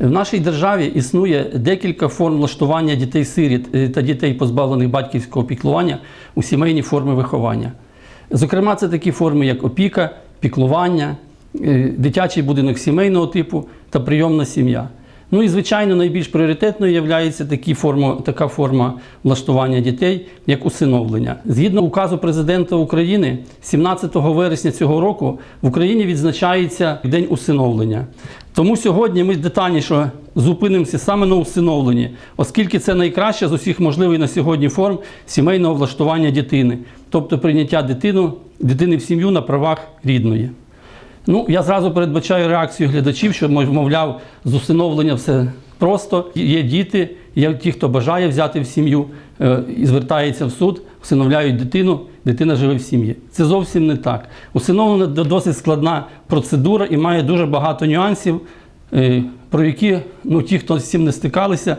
В нашій державі існує декілька форм влаштування дітей-сиріт е, та дітей, позбавлених батьківського піклування у сімейні форми виховання. Зокрема, це такі форми, як опіка, піклування, е, дитячий будинок сімейного типу та прийомна сім'я. Ну і звичайно, найбільш пріоритетною є такі форми, така форма влаштування дітей, як усиновлення. Згідно указу президента України, 17 вересня цього року в Україні відзначається День усиновлення. Тому сьогодні ми детальніше зупинимося саме на усиновленні, оскільки це найкраща з усіх можливих на сьогодні форм сімейного влаштування дитини, тобто прийняття дитину, дитини в сім'ю на правах рідної. Ну, я зразу передбачаю реакцію глядачів, що мовляв, з усиновлення все просто. Є діти, є ті, хто бажає взяти в сім'ю е, і звертається в суд, усиновляють дитину, дитина живе в сім'ї. Це зовсім не так. Усиновлення досить складна процедура і має дуже багато нюансів, е, про які ну, ті, хто з цим не стикалися,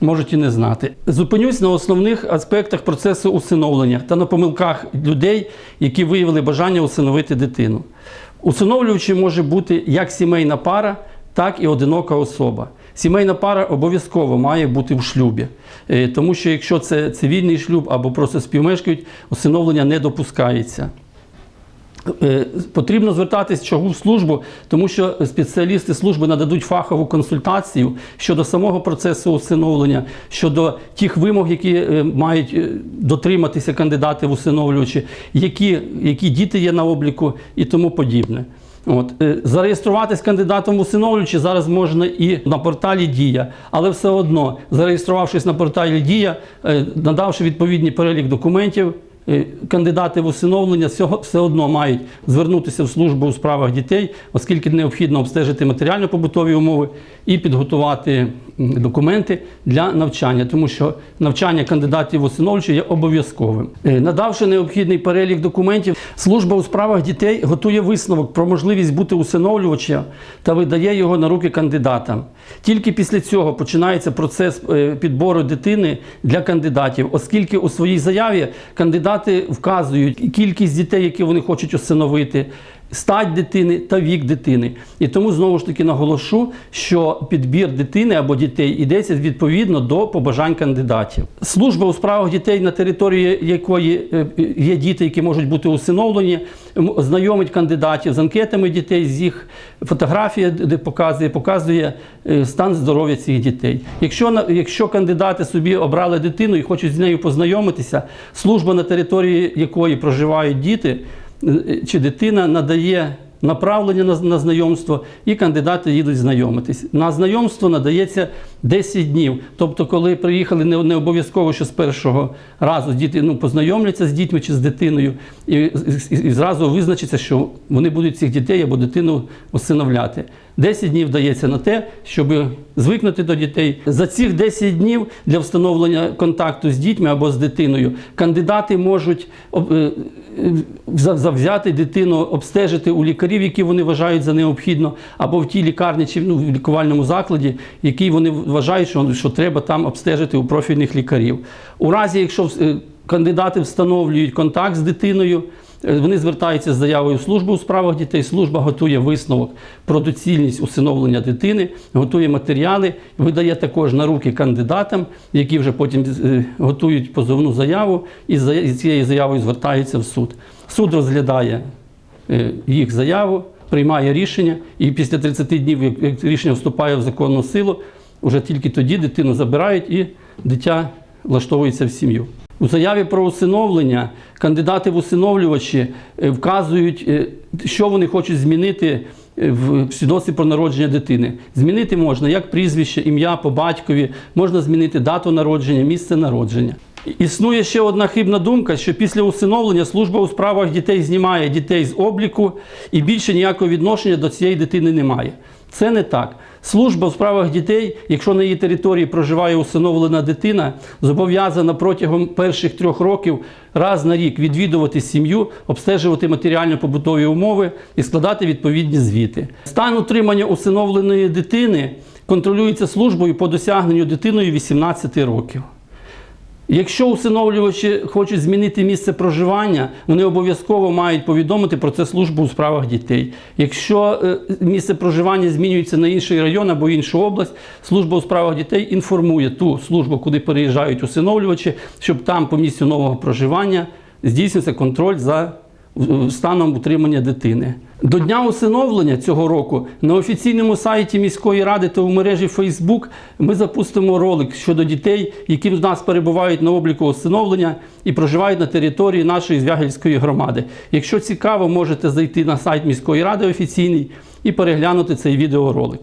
можуть і не знати. Зупинюсь на основних аспектах процесу усиновлення та на помилках людей, які виявили бажання усиновити дитину. Усиновлювачем може бути як сімейна пара, так і одинока особа. Сімейна пара обов'язково має бути в шлюбі, Е, тому що якщо це цивільний шлюб або просто співмешкають, усиновлення не допускається. Е, Потрібно звертатись чого в службу, тому що спеціалісти служби нададуть фахову консультацію щодо самого процесу усиновлення, щодо тих вимог, які е, мають е, дотриматися кандидати в усиновлювачі, які, які діти є на обліку і тому подібне. От. Зареєструватись кандидатом в усиновлювачі зараз можна і на порталі Дія, але все одно, зареєструвавшись на порталі Дія, надавши відповідний перелік документів, Кандидати в усиновлення все одно мають звернутися в службу у справах дітей, оскільки необхідно обстежити матеріально-побутові умови і підготувати документи для навчання, тому що навчання кандидатів в усиновлювачі є обов'язковим. Е, Надавши необхідний перелік документів, служба у справах дітей готує висновок про можливість бути усиновлювачем та видає його на руки кандидатам. Тільки після цього починається процес е, підбору дитини для кандидатів, оскільки у своїй заяві кандидати вказують кількість дітей, які вони хочуть усиновити. Стать дитини та вік дитини. І тому знову ж таки наголошу, що підбір дитини або дітей йдеться відповідно до побажань кандидатів. Служба у справах дітей, на території якої е, є діти, які можуть бути усиновлені, знайомить кандидатів з анкетами дітей, з їх фотографія, де показує, показує е, стан здоров'я цих дітей. Якщо, якщо кандидати собі обрали дитину і хочуть з нею познайомитися, служба на території якої проживають діти чи дитина надає направлення на, на знайомство, і кандидати їдуть знайомитись. На знайомство надається 10 днів. Тобто, коли приїхали, не, не обов'язково, що з першого разу діти ну, познайомляться з дітьми чи з дитиною, і, і, і зразу визначиться, що вони будуть цих дітей або дитину усиновляти. 10 днів дається на те, щоб звикнути до дітей. За цих 10 днів для встановлення контакту з дітьми або з дитиною кандидати можуть е, е, за- завзяти дитину, обстежити у лікарів, які вони вважають за необхідно, або в тій лікарні чи ну, в лікувальному закладі, який вони вважають, що, що треба там обстежити у профільних лікарів. У разі, якщо е, кандидати встановлюють контакт з дитиною. Е, Вони звертаються з заявою в службу у справах дітей. Служба готує висновок про доцільність усиновлення дитини, готує матеріали, видає також на руки кандидатам, які вже потім е, готують позовну заяву і з цією заявою звертаються в суд. Суд розглядає е, їх заяву, приймає рішення, і після 30 днів, як- рішення вступає в законну силу, вже тільки тоді дитину забирають і дитя влаштовується в сім'ю. У заяві про усиновлення кандидати в усиновлювачі е, вказують, е, що вони хочуть змінити е, в свідоцтві про народження дитини. Змінити можна як прізвище, ім'я по батькові, можна змінити дату народження, місце народження. Існує ще одна хибна думка, що після усиновлення служба у справах дітей знімає дітей з обліку і більше ніякого відношення до цієї дитини немає. Це не так. Служба у справах дітей, якщо на її території проживає усиновлена дитина, зобов'язана протягом перших трьох років раз на рік відвідувати сім'ю, обстежувати матеріально-побутові умови і складати відповідні звіти. Стан утримання усиновленої дитини контролюється службою по досягненню дитиною 18 років. Якщо усиновлювачі хочуть змінити місце проживання, вони обов'язково мають повідомити про це службу у справах дітей. Якщо е, місце проживання змінюється на інший район або іншу область, служба у справах дітей інформує ту службу, куди переїжджають усиновлювачі, щоб там по місцю нового проживання здійснюється контроль за станом утримання дитини. До дня усиновлення цього року на офіційному сайті міської ради та в мережі Facebook ми запустимо ролик щодо дітей, які в нас перебувають на обліку усиновлення і проживають на території нашої Звягельської громади. Якщо цікаво, можете зайти на сайт міської ради офіційний і переглянути цей відеоролик.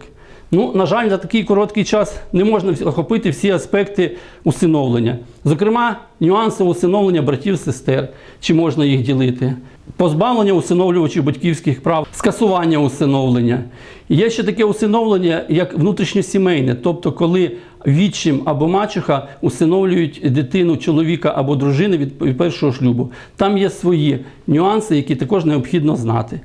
Ну, на жаль, за такий короткий час не можна охопити всі аспекти усиновлення. Зокрема, нюанси усиновлення братів сестер, чи можна їх ділити, позбавлення усиновлювачів батьківських прав, скасування усиновлення. Є ще таке усиновлення, як внутрішньосімейне, тобто коли відчим або мачеха усиновлюють дитину чоловіка або дружини від першого шлюбу. Там є свої нюанси, які також необхідно знати.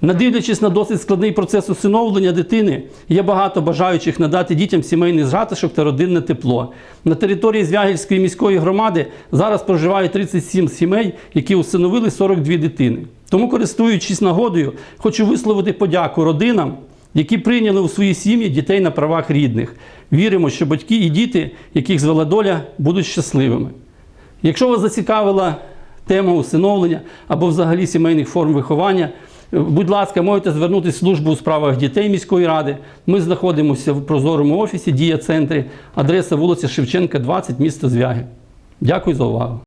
Надивлячись на досить складний процес усиновлення дитини, є багато бажаючих надати дітям сімейний згатишок та родинне тепло. На території Звягільської міської громади зараз проживає 37 сімей, які усиновили 42 дитини. Тому, користуючись нагодою, хочу висловити подяку родинам, які прийняли у свої сім'ї дітей на правах рідних. Віримо, що батьки і діти, яких звела доля, будуть щасливими. Якщо вас зацікавила тема усиновлення або взагалі сімейних форм виховання, будь ласка, можете звернутися в службу у справах дітей міської ради. Ми знаходимося в прозорому офісі Дія центрі, адреса вулиця Шевченка, 20, місто Звяги. Дякую за увагу.